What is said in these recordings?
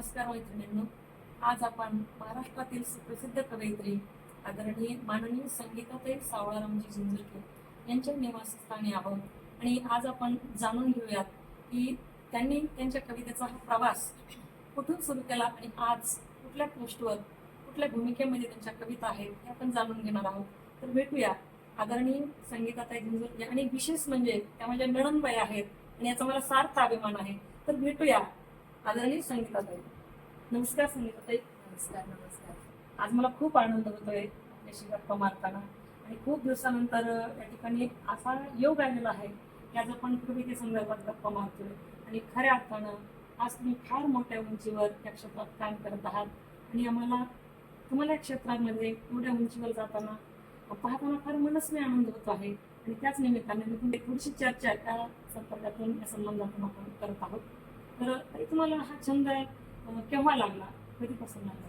नमस्कार मैत्रिणींनो. आज आपण महाराष्ट्रातील सुप्रसिद्ध कवयित्री आदरणीय माननीय संगीताताई सावळारामजी झुंजरकर यांच्या निवासस्थानी आहोत. आणि आज आपण जाणून घेऊयात की त्यांनी त्यांच्या कवितेचा हा प्रवास कुठून सुरू केला आणि आज कुठल्या पोस्टवर कुठल्या भूमिकेमध्ये त्यांच्या कविता आहेत हे आपण जाणून घेणार आहोत. तर भेटूया आदरणीय संगीताताई झुंजरकर आणि विशेष म्हणजे त्या माझ्या नणनबाई आहेत आणि याचा मला सार्थ अभिमान आहे. तर भेटूया आदरणीय संगीताताई नमस्कार संगीताताई. नमस्कार नमस्कार. आज मला खूप आनंद होतोय आपल्याशी गप्पा मारताना. आणि खूप दिवसानंतर या ठिकाणी असा योग आलेला आहे की आज आपण कविते संदर्भात गप्पा मारतोय. आणि खऱ्या अर्थानं आज तुम्ही फार मोठ्या उंचीवर या क्षेत्रात काम करत आहात. आणि आम्हाला तुम्हाला या क्षेत्रामध्ये एवढ्या उंचीवर जाताना पाहताना फार मनस्वी आनंद होत आहे. आणि त्याच निमित्ताने मी तुमची थोडीशी चर्चा त्या संपर्कातून या संबंधातून आपण करत आहोत. तर तुम्हाला हा छंद आहे केव्हा लागला? कधीपासून लागला?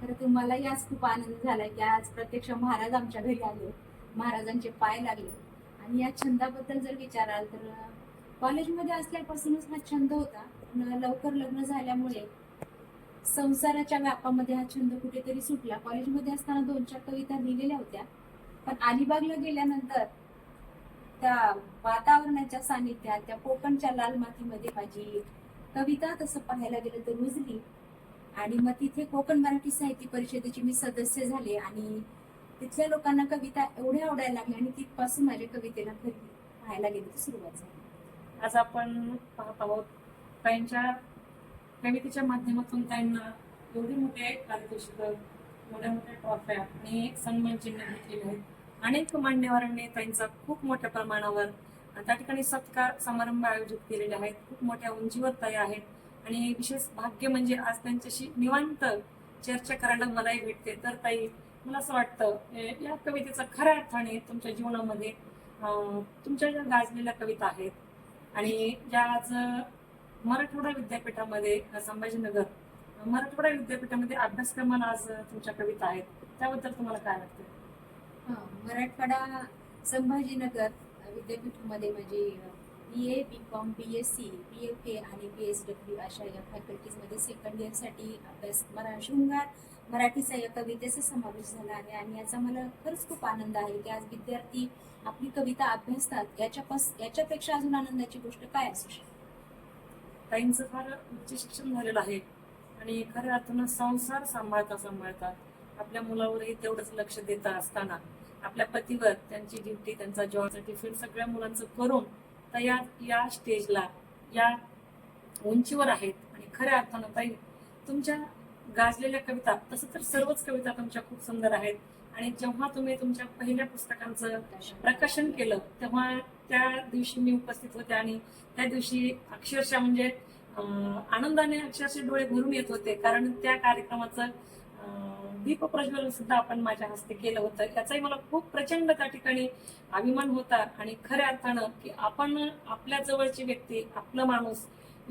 खरं तर मलाही आज खूप आनंद झाला की आज प्रत्यक्ष महाराज आमच्या घरी आले. महाराजांचे पाय लागले. आणि या छंदाबद्दल जर विचाराल तर कॉलेजमध्ये असल्यापासूनच हा छंद होता. पण लवकर लग्न झाल्यामुळे संसाराच्या व्यापामध्ये हा छंद कुठेतरी सुटला. कॉलेजमध्ये असताना दोन चार कविता लिहिलेल्या होत्या. पण अलिबागला गेल्यानंतर त्या वातावरणाच्या सानिध्यात त्या कोकणच्या लाल मातीमध्ये माझी कविता तसं पाहायला गेलं तर रुजली आणि मग तिथे कोकण मराठी साहित्य परिषदेची मी सदस्य झाले आणि तिथल्या लोकांना कविता एवढ्या आवडायला लागल्या आणि तिथपासून माझ्या कवितेला खरी पाहायला गेली तर सुरुवात झाली. आज आपण पाहत आहोत त्यांच्या कवितेच्या माध्यमातून त्यांना एवढे मोठे पारितोषिक मोठ्या मोठ्या ट्रॉफ्या आणि सन्मान चिन्ह घेतलेले आहेत. अनेक मान्यवरांनी त्यांचा खूप मोठ्या प्रमाणावर त्या ठिकाणी सत्कार समारंभ आयोजित केलेले आहेत. खूप मोठ्या उंचीवर ताई आहेत. आणि विशेष भाग्य म्हणजे आज त्यांच्याशी निवांत चर्चा करायला मलाही भेटते. तर ताई मला असं वाटतं या कवितेचा खऱ्या अर्थाने तुमच्या जीवनामध्ये तुमच्या ज्या गाजलेल्या कविता आहेत आणि ज्या आज मराठवाडा विद्यापीठामध्ये संभाजीनगर मराठवाडा विद्यापीठामध्ये अभ्यासक्रमाला आज तुमच्या कविता आहेत. त्याबद्दल तुम्हाला काय वाटतं? मराठवाडा संभाजीनगर विद्यापीठामध्ये माझी B A B com B S C B F A आणि बी एस डब्ल्यू अशा या फॅकल्टीजमध्ये सेकंड इयरसाठी अभ्यास मरा शृंगार मराठीचा या कवितेचा समावेश झाला आहे आणि याचा मला खरंच खूप आनंद आहे की आज विद्यार्थी आपली कविता अभ्यासतात. याच्यापास याच्यापेक्षा अजून आनंदाची गोष्ट काय असू शकते? ताईंचं फार उच्च शिक्षण झालेलं आहे आणि खऱ्या अर्थानं संसार सांभाळता सांभाळता आपल्या मुलावरही तेवढंच लक्ष देता असताना आपल्या पतीवर त्यांची ड्युटी त्यांचा जॉब टिफिन सगळ्या मुलांचं करून तर या या स्टेजला या उंचीवर आहेत. आणि खऱ्या अर्थानं ताई तुमच्या गाजलेल्या कविता तसं तर सर्वच कविता तुमच्या खूप सुंदर आहेत. आणि जेव्हा तुम्ही तुमच्या पहिल्या पुस्तकांचं प्रकाशन केलं तेव्हा त्या दिवशी मी उपस्थित होते आणि त्या दिवशी अक्षरशः म्हणजे आनंदाने अक्षरशः डोळे भरून येत होते. कारण त्या कार्यक्रमाचं दीप प्रज्वलन सुद्धा आपण माझ्या हस्ते केलं होतं. याचाही मला खूप प्रचंड त्या ठिकाणी अभिमान होता आणि खऱ्या अर्थानं की आपण आपल्या जवळची व्यक्ती आपला माणूस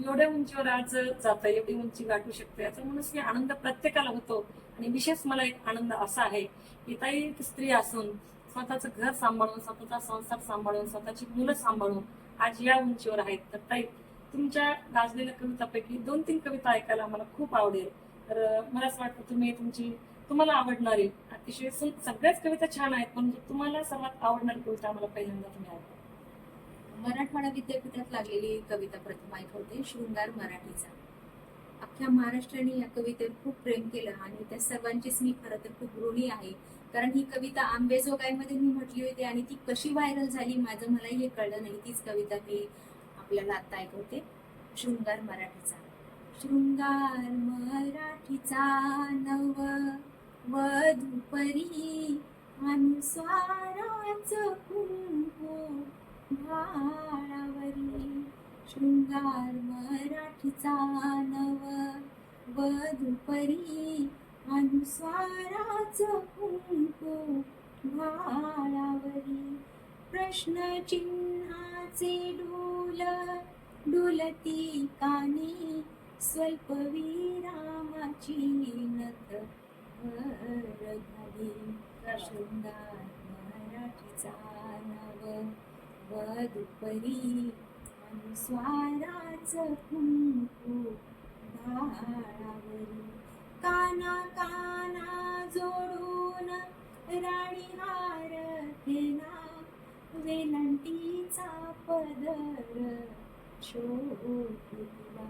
एवढ्या उंचीवर आज जातं एवढी उंची गाठू शकतो याचा म्हणून आनंद प्रत्येकाला होतो. आणि विशेष मला एक आनंद असा आहे की ताई स्त्री असून स्वतःचं घर सांभाळून स्वतःचा संसार सांभाळून स्वतःची मुलं सांभाळून आज या उंचीवर आहेत. तर ताई तुमच्या गाजलेल्या कवितापैकी दोन तीन कविता ऐकायला मला खूप आवडेल. तर मला असं वाटतं तुम्ही तुमची तुम्हाला आवडणारी अतिशय सगळ्याच कविता छान आहेत पण तुम्हाला सर्वात आवडणारी कविता मला पहिल्यांदा तुम्ही ऐका. मराठवाडा विद्यापीठात लागलेली कविता प्रथम ऐकवते शृंगार मराठीचा. अख्ख्या महाराष्ट्राने या कवितेवर खूप प्रेम केलं आणि त्या सर्वांचीच मी खरं तर खूप ऋणी आहे. कारण ही कविता आंबेजोगाईमध्ये मी म्हटली होती आणि ती कशी व्हायरल झाली माझं मलाही हे कळलं नाही. तीच कविता मी आपल्याला आता ऐकवते. शृंगार मराठीचा. शृंगार मराठीचा नव वधुपरी अनुस्वाराच कुंकू भाळावरी शृंगार मराठीचा नव वधुपरी अनुस्वाराच कुंकू भाळावरी प्रश्नचिन्हाचे डोल डुलती कानी स्वल्पविरामाची नत भर घाली शृंगार मराठीचा नव वधुपरी अनुस्वाराच कुंकू झाडावरी काना काना जोडून राणी हार केला वेलंटीचा पदर शोभिला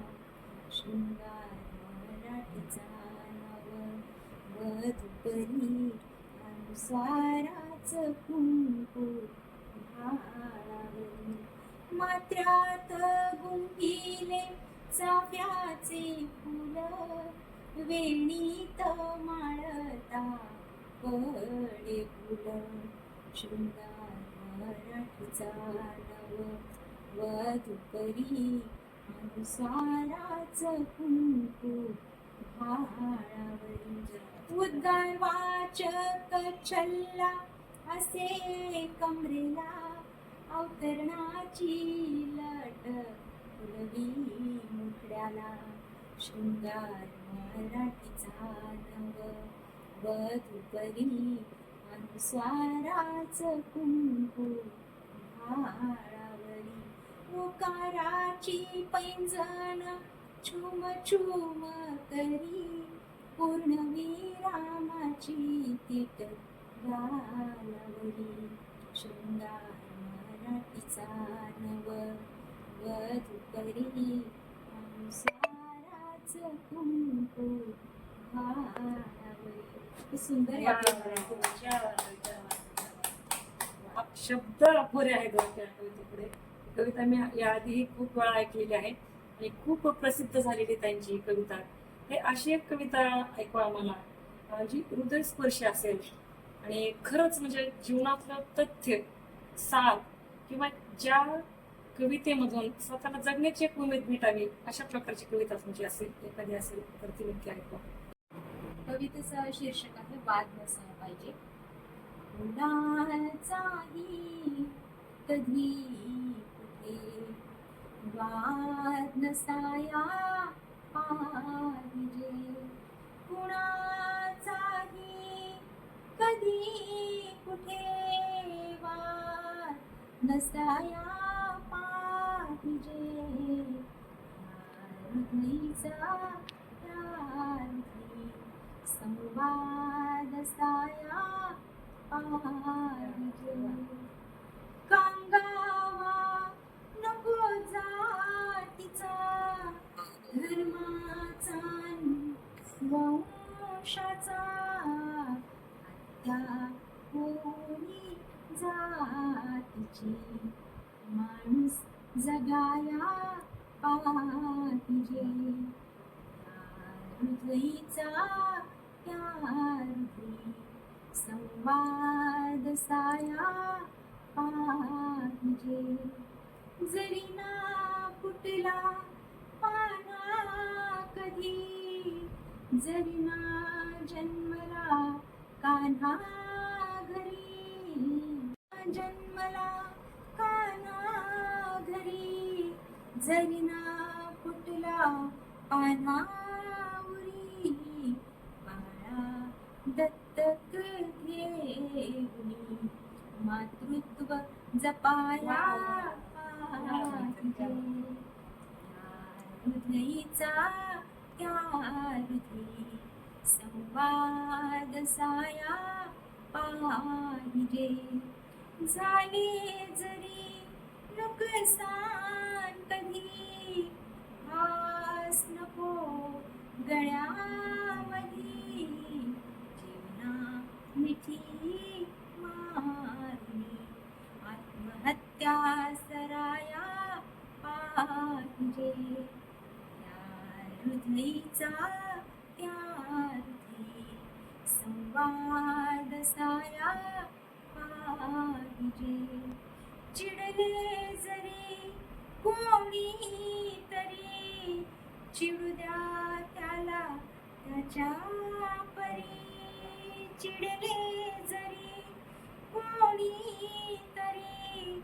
शृंगार मराठीचा नव अनुसाराच कुंकू भाळावरी मात्रात गुंफिले चाफ्याचे फुल वेणीत माळता पडे फुल. शृंगार मराठीचा नव वधुपरी अनुसाराच कुंकू भाळावरी उद्गार वाचक छल्ला असे कमरेला अवतरणाची लट फुलवी मुखड्याला. शृंगार मराठीचा नव वधुपरी अनुस्वाराच कुंकू भाळावरी ओकाराची पैंजण छुम छुम करी पूर्णविरामाची तिट गालावरी शृंगार मराठीचा नव वधुपरी अनुसाराच कुंकू भाळावरी हे सुंदर आहे. शब्द अपुरे त्या कवितेपुढे. कविता मी याआधीही खूप वेळा ऐकलेली आहे आणि खूप प्रसिद्ध झालेली त्यांची कविता. हे अशी एक कविता ऐकवा आम्हाला. जी हृदयस्पर्शी असेल आणि खरंच म्हणजे जीवनातलं तथ्य सार किंवा ज्या कवितेमधून स्वतःला जगण्याची एक उमेद भेटावी अशा प्रकारची कविता तुमची असेल एखादी असेल तर ती नक्की ऐकवा कवितेचं शीर्षक आहे वाद नसायला पाहिजे. मुलाचाही कधी कुठे? वाद नसाया पाहिजे. कुणाचाही कधी कुठे वाद नसाया पाहिजे. संवाद साया पाहिजे. वंशाचा हत्या जातीची माणूस जगाया पाहिजे. हृदयीचा त्या हृदयी संवाद साया पाहिजे. जरी ना फुटला पाना कधी जरी ना जन्मला कान्हा घरी जन्मला कान्हा घरी जरी ना फुटला पानावरी बाळा दत्तक घेऊनी मातृत्व जपाया. हृदयीचा त्या हृदयी संवाद साया पाहिजे. झाले जरी नुकसान कधी. कोणी तरी चिडू द्या त्याला त्याच्या परी. चिडले जरी कोणी तरी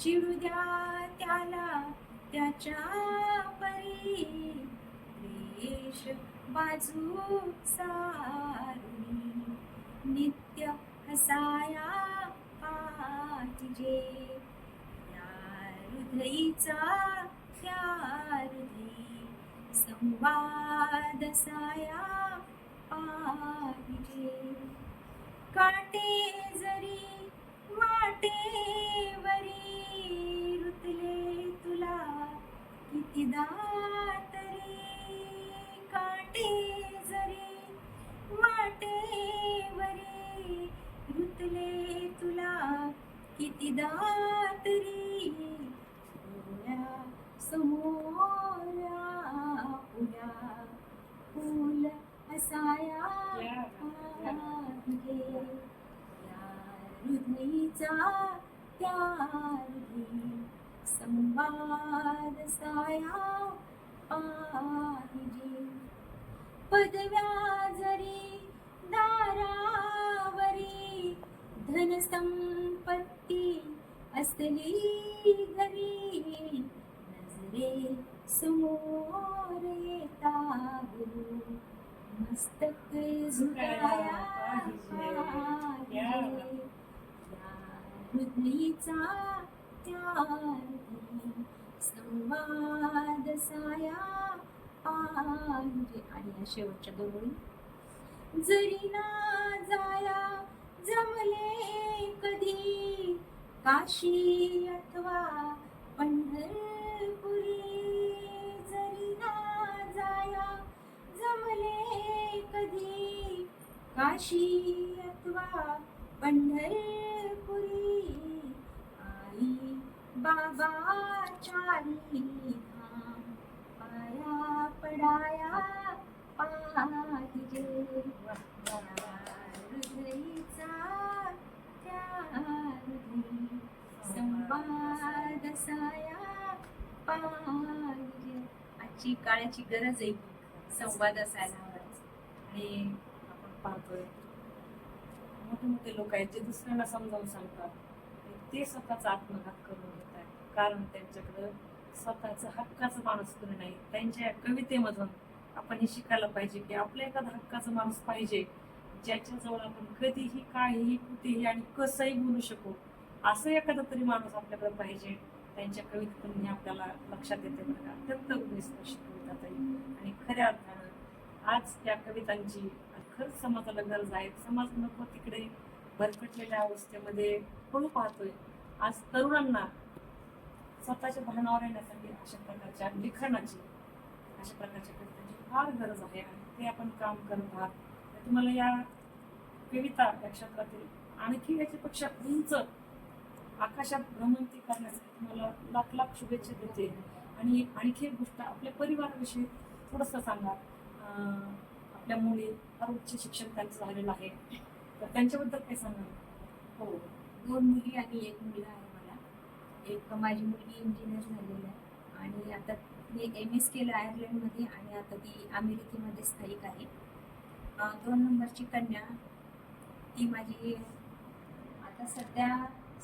चिडू द्या त्याला त्याच्या परी. देश बाजू सारुणी नित्य हसाया पाहिजे हृदयीचा त्या हृदयी संवाद साया पाहिजे. काटे जरी वाटेवरी रुतले तुला कितीदा तरी काटे जरी वाटेवरी रुतले तुला कितीदा तरी डोळ्या समोर फुला फुल असाया पाहिजे हृदयीचा त्या संवाद साया पाहिजे पदव्या जरी दारावरी धनसंपत्ती असली घरी नजरे समोर येता मस्तक झुकाया हृदयीचा त्या संवाद साया पाहिजे. आणि या शेवटच्या दोन ओळी. जरी ना जाया जमले कधी काशी अथवा पंढरपुरी जरी ना जाया जमले कधी? काशी अथवा पंढरपुरी आई बाबा चारी धाम पाया पडाया पाहिजे संवाद पाहिजे. आजची काळाची गरज आहे संवाद असायला हवा. आणि आपण पाहतोय. मोठे मोठे लोक आहेत जे दुसऱ्यांना समजावून सांगतात. ते स्वतःच आत्मघात करून घेत आहेत. कारण त्यांच्याकडं स्वतःचं हक्काचं माणूस कोणी नाही. त्यांच्या कवितेमधून आपण हे शिकायला पाहिजे की आपल्या एखादा हक्काचा माणूस पाहिजे. ज्याच्याजवळ आपण कधीही काहीही कुठेही आणि कसंही बोलू शकू. असं एखादा तरी माणूस आपल्याकडे पाहिजे. त्यांच्या कवितेतून हे आपल्याला लक्षात येते बरं का. अत्यंत हृदयस्पर्शी कविता ताई. आणि खऱ्या अर्थानं आज त्या कवितांची खरंच समाजाला गरज आहे. समाज नको तिकडे भरकटलेल्या अवस्थेमध्ये पळू पाहतोय. आज तरुणांना स्वतःच्या भावनावर येण्यासाठी अशा प्रकारच्या लिखाणाची अशा प्रकारच्या कवितांची फार गरज आहे आणि ते आपण काम करत आहात. तर तुम्हाला या कविता या क्षेत्रातील आणखी याच्यापेक्षा उंच आकाशात भ्रमंती करण्यासाठी तुम्हाला लाख लाख शुभेच्छा देते. आणि आणखी एक गोष्ट आपल्या परिवाराविषयी थोडंसं सांगा. आपल्या मुली फार उच्च शिक्षण त्यांचं झालेलं आहे. तर त्यांच्याबद्दल काय सांगा? हो. दोन मुली आणि एक मुलगा आहे मला. एक माझी मुलगी इंजिनियर झालेली आहे. आणि आता मी एम एस केलं आयर्लंडमध्ये आणि आता ती अमेरिकेमध्ये स्थायिक आहे. दोन नंबरची कन्या ती माझी आता सध्या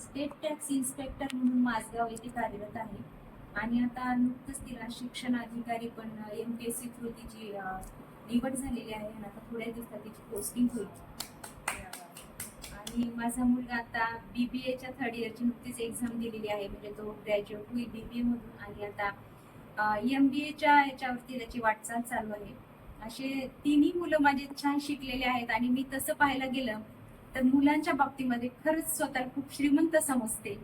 स्टेट टॅक्स इन्स्पेक्टर म्हणून माझगाव येथे कार्यरत आहे. आणि आता नुकतंच तिला शिक्षण अधिकारी पण M P S C through तिची निवड झालेली आहे आणि आता थोड्या दिवसात तिची पोस्टिंग होईल. आणि माझा मुलगा आता बी बी एच्या थर्ड इयरची नुकतीच एक्झाम दिलेली आहे. म्हणजे तो ग्रॅज्युएट होईल बी बी एमधून आणि आता एम बी एच्या याच्यावरती त्याची वाटचाल चालू आहे. असे तिन्ही मुलं माझे छान शिकलेले आहेत. आणि मी तसं पाहायला गेलं तर मुलांच्या बाबतीमध्ये खरंच स्वतः खूप श्रीमंत समजते.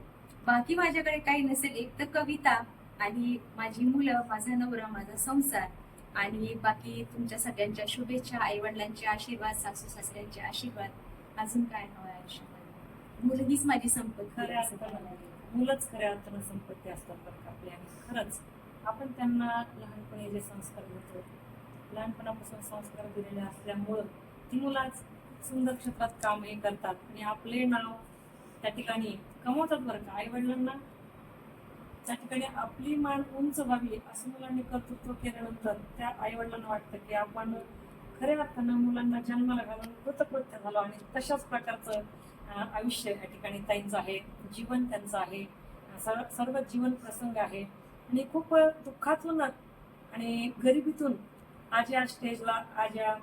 बाकी माझ्याकडे काही नसेल एक तर कविता आणि माझी मुलं माझा नवरा माझा संसार आणि बाकी तुमच्या सगळ्यांच्या शुभेच्छा आई वडिलांचे आशीर्वाद सासू सासऱ्यांचे आशीर्वाद. अजून काय हवं आयुष्यामध्ये? मुलगीच माझी संपत्ती खऱ्या अर्थानं मला वाटतं. मुलंच खऱ्या अर्थानं संपत्ती असतात बरं का आपली आणि खरंच आपण त्यांना लहानपणी जे संस्कार देतो लहानपणापासून संस्कार दिलेले असल्यामुळं ती मुलं आज सुंदर क्षेत्रात काम हे करतात. आणि आपले नाव त्या ठिकाणी कमवतात बरं का. आई वडिलांना त्या ठिकाणी आपली मान उंच व्हावी असं मुलांनी कर्तृत्व केल्यानंतर त्या आई वडिलांना वाटतं की आपण खऱ्या अर्थानं मुलांना जन्माला घालून कृतकृत्य झालो आणि तशाच प्रकारचं आयुष्य या ठिकाणी ताईंचं आहे. जीवन त्यांचं आहे. सर्व सर्व जीवन प्रसंग आहे. आणि खूप दुःखातून आणि गरिबीतून आज या स्टेजला आज या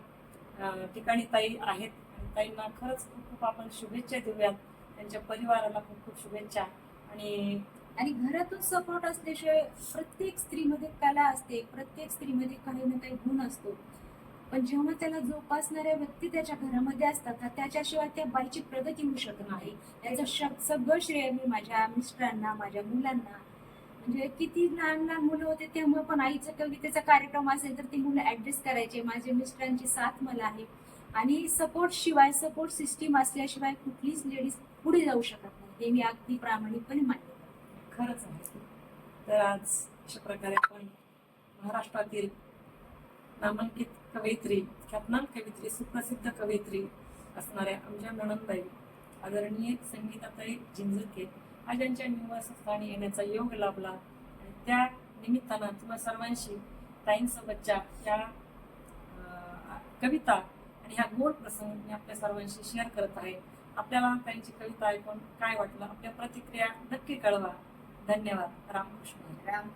ठिकाणी ताई आहेत. ताईंना खरंच खूप खूप आपण शुभेच्छा देऊयात. त्यांच्या परिवाराला खूप खूप शुभेच्छा. आणि आणि घरातून सपोर्ट असल्याशिवाय प्रत्येक स्त्रीमध्ये कला असते प्रत्येक स्त्रीमध्ये काही ना काही गुण असतो. पण जेव्हा त्याला जोपासणाऱ्या व्यक्ती त्याच्या घरामध्ये असतात तर त्याच्याशिवाय त्या बाईची प्रगती होऊ शकत नाही. त्याचं श- सगळं श्रेय मी माझ्या मिस्टरांना माझ्या मुलांना. म्हणजे किती लहान लहान मुलं होते त्यामुळे पण आईचं कवितेचा कार्यक्रम असेल तर ती मुलं ऍडजस्ट करायचे. माझे मिस्टरांची साथ मला आहे. आणि सपोर्ट शिवाय सपोर्ट सिस्टीम असल्याशिवाय कुठलीच लेडीज पुढे जाऊ शकत नाही. हे मी अगदी प्रामाणिकपणे मान्य खरंच आहे. तर आज अशा प्रकारे आपण महाराष्ट्रातील नामांकित कवयित्री ख्यातनाम कवयित्री सुप्रसिद्ध कवयित्री असणाऱ्या आमच्या नणंदबाई आदरणीय संगीताताई जिंजरके आज यांच्या निवासस्थानी येण्याचा योग लाभला आणि त्या निमित्तानं तुम्हा सर्वांशी ताईंसोबतच्या या कविता आणि ह्या गोड प्रसंग मी आपल्या सर्वांशी शेअर करत आहे. आपल्याला त्यांची कविता ऐकून काय वाटलं? आपल्या प्रतिक्रिया नक्की कळवा. धन्यवाद. रामकृष्ण. राम